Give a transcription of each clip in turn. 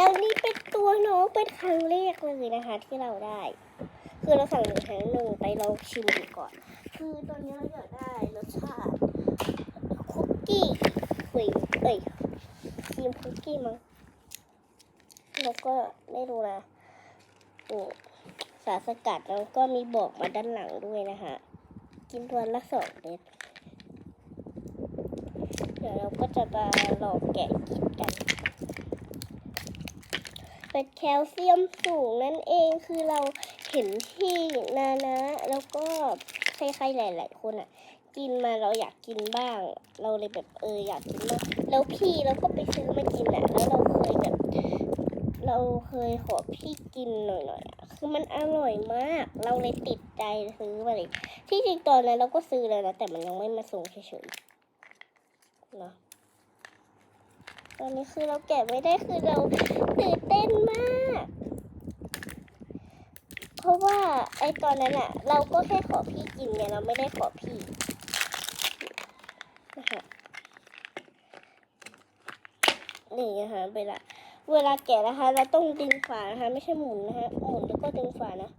แล้วนี่เป็นตัวน้องเป็นครั้งแรกเลยนะคะที่เราได้ คือเราสั่งหนึ่งแถมหนึ่งไปลองชิมดูก่อน คือตอนนี้เราอยากได้รสชาติคุกกี้ครีมเอ้ยครีมคุกกี้มั้งแล้วก็ไม่รู้นะนี่สารสกัดแล้วก็มีบอกมาด้านหลังด้วยนะคะกินวันละสองเม็ดเดี๋ยวเราก็จะมาลองแกะกินกัน แคลเซียมสูงนั่นเองคือเราเห็นที่นานะ แล้วก็ใครๆหลาย ๆ คนอะ กินมาเราอยากกินบ้าง เราเลยแบบเอออยากกินบ้างแล้วพี่เราก็ไปซื้อมากินอะแล้วเราเคยแบบเราเคยขอพี่กินหน่อยๆอะคือมันอร่อยมาก เราเลยติดใจซื้อมาเลยที่จริงตอนนั้นเราก็ซื้อแล้วนะแต่มันยังไม่มาส่งเฉยๆเนาะ ตอนนี้คือเราแกะไม่ได้คือเราตื่นเต้นมาก เพราะว่าไอตอนนั้นอะเราก็แค่ขอพี่กินไงเราไม่ได้ขอพี่นะคะนี่นะคะเวลาเวลาแกะนะคะ เราต้องดึงฝานะคะ ไม่ใช่หมุนนะคะหมุนแล้วก็ดึงฝานะ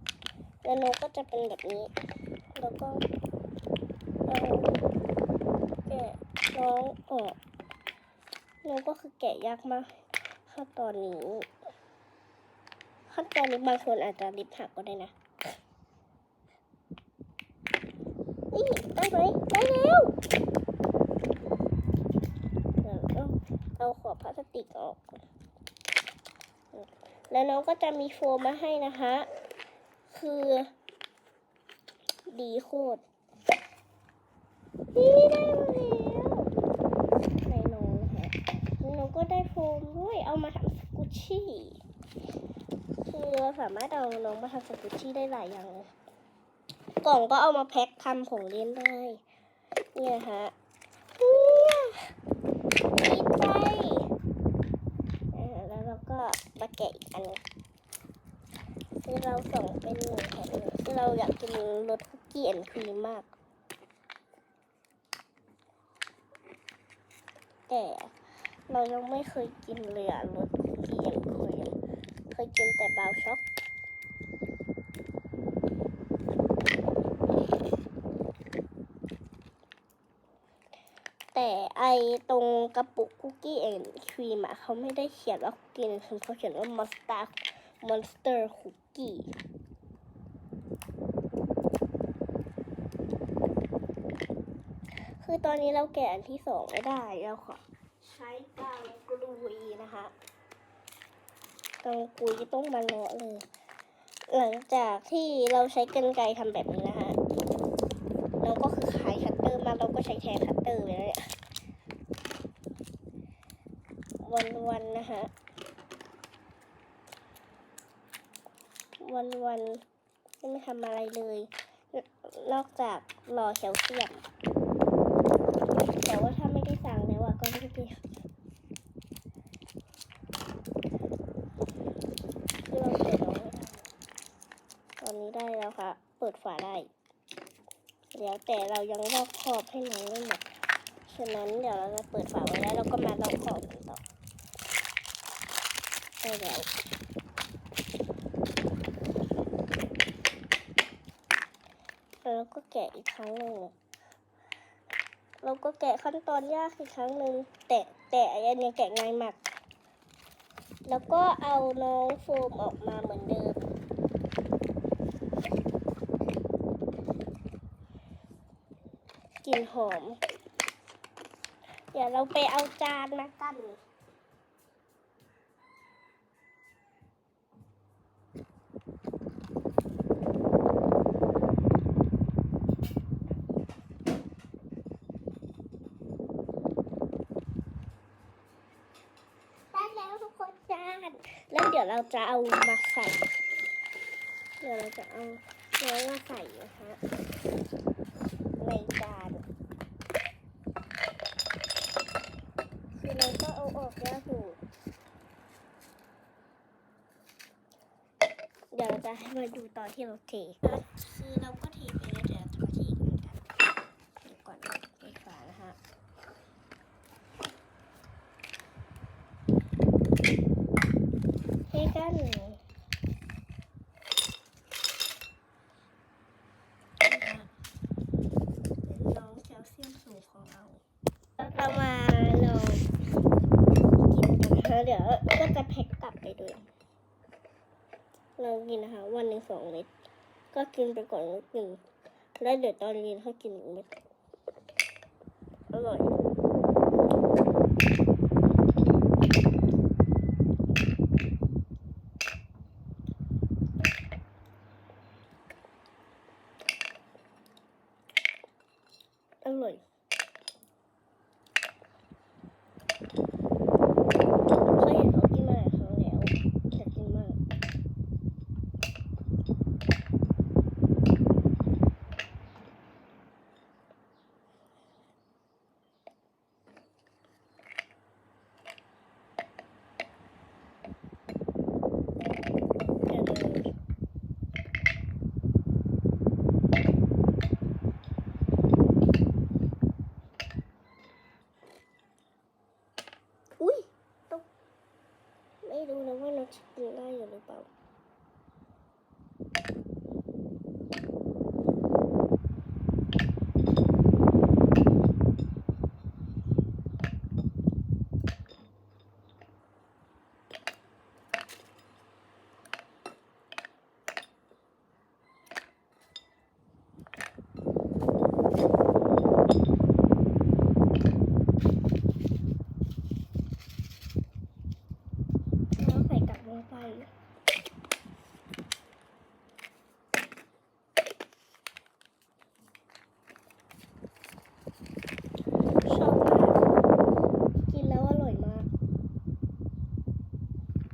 แล้วนกก็จะเป็นแบบนี้ แล้วก็เอาแกะน้องออก น้องก็คือแกะยากมากขั้นตอนนี้ ขั้นตอนนี้บางคนอาจจะลิบหักก็ได้นะนี่ได้ไหมได้แล้วเดี๋ยวต้องเอาขอบพลาสติกออก แล้วน้องก็จะมีโฟมมาให้นะคะ คือ ดีโคตรนี่ได้มาแล้วในน้องนะคะ แล้วน้องก็ได้โฟมด้วย เอามาทำสกุชชี่คือเราสามารถเอาน้องมาทำสกุชชี่ได้หลายอย่างเลย กล่องก็เอามาแพ็คทำของเล่นได้ เนี่ยฮะนี่ยดีใจแล้วเราก็มาแกะอีกอันคือเราส่งเป็นหนึ่งแถมหนึ่งคือเราอยากกินรสคุกกี้แอนครีมมาก แต่ เรายังไม่เคยกินเลยอะรสคุกกี้แอนด์ครีมเคยกินแต่บาวช็อกแต่ไอตรงกระปุกคุกกี้แอนครีมอะเขาไม่ได้เขียนว่าคุกกี้แอนครีมเขาเขียนว่ามอนสเตอร์มอนสเตอร์คุกกี้คือตอนนี้เราแกะอันที่สองไม่ได้เราขอ ใช้กาวกลุยนะคะกาวกลุยต้องมาเลาะเลย หลังจากที่เราใช้กรรไกรทำแบบนี้นะคะเราก็คือขายคัตเตอร์มาเราก็ใช้แทนคัตเตอร์ไปแล้วเนี่ยวันวันๆนะคะ วันวันๆไม่ทำอะไรเลย นอกจากรอแคลเซียม แต่ว่าถ้าไม่ได้สั่งแล้วอะก็ไม่ได้คือเราเปิดน้องไม่ได้ตอนนี้ได้แล้วค่ะ เปิดฝาได้แล้วแต่เรายังลอกขอบให้น้องไม่หมดฉะนั้นเดี๋ยวเราจะเปิดฝาไว้แล้วเราก็มาลอกขอบกันต่อได้แล้วแล้วเราก็แกะอีกครั้งหนึ่งเราก็แกะขั้นตอนยากอีกครั้งหนึ่งแต่แต่อันนี้แกะง่ายมาก แล้วก็เอาน้องโฟมออกมาเหมือนเดิม ก ลิ่นหอม เดี๋ยวเราไปเอาจานมากันแล้วทุกคนจานแล้วยวเราจะเอามาใส่ เดี๋ยวเราจะเอาเนื้อมาใส่นะคะในจานคือเราก็เอาออกแล้วถูกเดี๋ยวเรา จะให้มาดูตอนที่เราเทคือเราก็เทไปแล้วเดี๋ยวเราจะมาเทกันเดี๋ยวก่อนไปฝานะคะเทกันเป็นน้องแคลเซียมสูงของเราเรามาลองกินกันนะคะเดี๋ยวก็จะแพ็กกลับไปด้วย ลองกินนะคะ วันหนึ่งสองเม็ดก็กินไปก่อนนิดหนึ่งแล้วเดี๋ยวตอนเย็นเขากินอีกเม็ดอร่อยอร่อยเคยเห็นเขากินมาหลายครั้งแล้วอยากกินมาก เดี๋ยวเลยอุ้ยตก ไม่รู้นะว่าเราจะกินได้อยู่หรือเปล่า แล้วใส่กลับลงไป ชอบมาก กินแล้วอร่อยมาก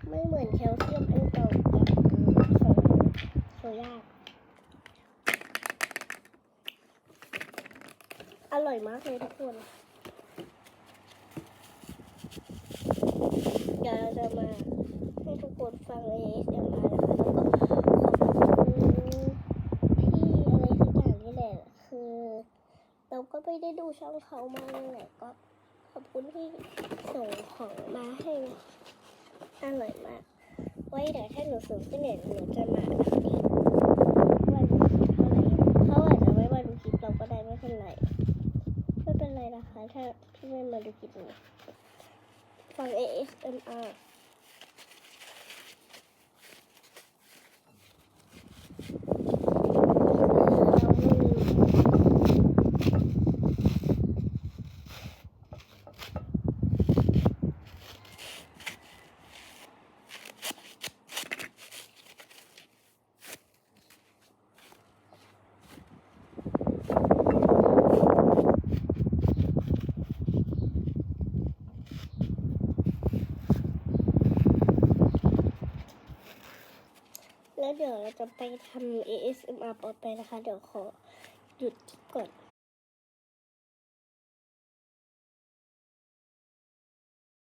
ไม่เหมือนแคลเซียมอันเก่ากับของโซยา อร่อยมากเลยทุกคนเดี๋ยวเราจะมาให้ทุกคนฟัง ASMR นะคะแล้วก็ขอบคุณพี่อะไรสักอย่างนี่แหละคือเราก็ไม่ได้ดูช่องเขามาเลยแหละก็ขอบคุณที่ส่งของมาให้อร่อยมาก ไว้เดี๋ยวถ้าหนูสูงขึ้นเนี่ยหนูจะมาอัปเดตวันเท่าไหร่เขาอาจจะไม่มาดูคลิปเราก็ได้ไม่เป็นไร ไม่เป็นไรนะคะ ถ้าพี่ไม่มาดูคลิปนี้ฟัง ASMR เราไม่มีแล้วเดี๋ยวเรา จะไปทำ ASMR ต่อไปนะคะ เดี๋ยวขอหยุดก่อน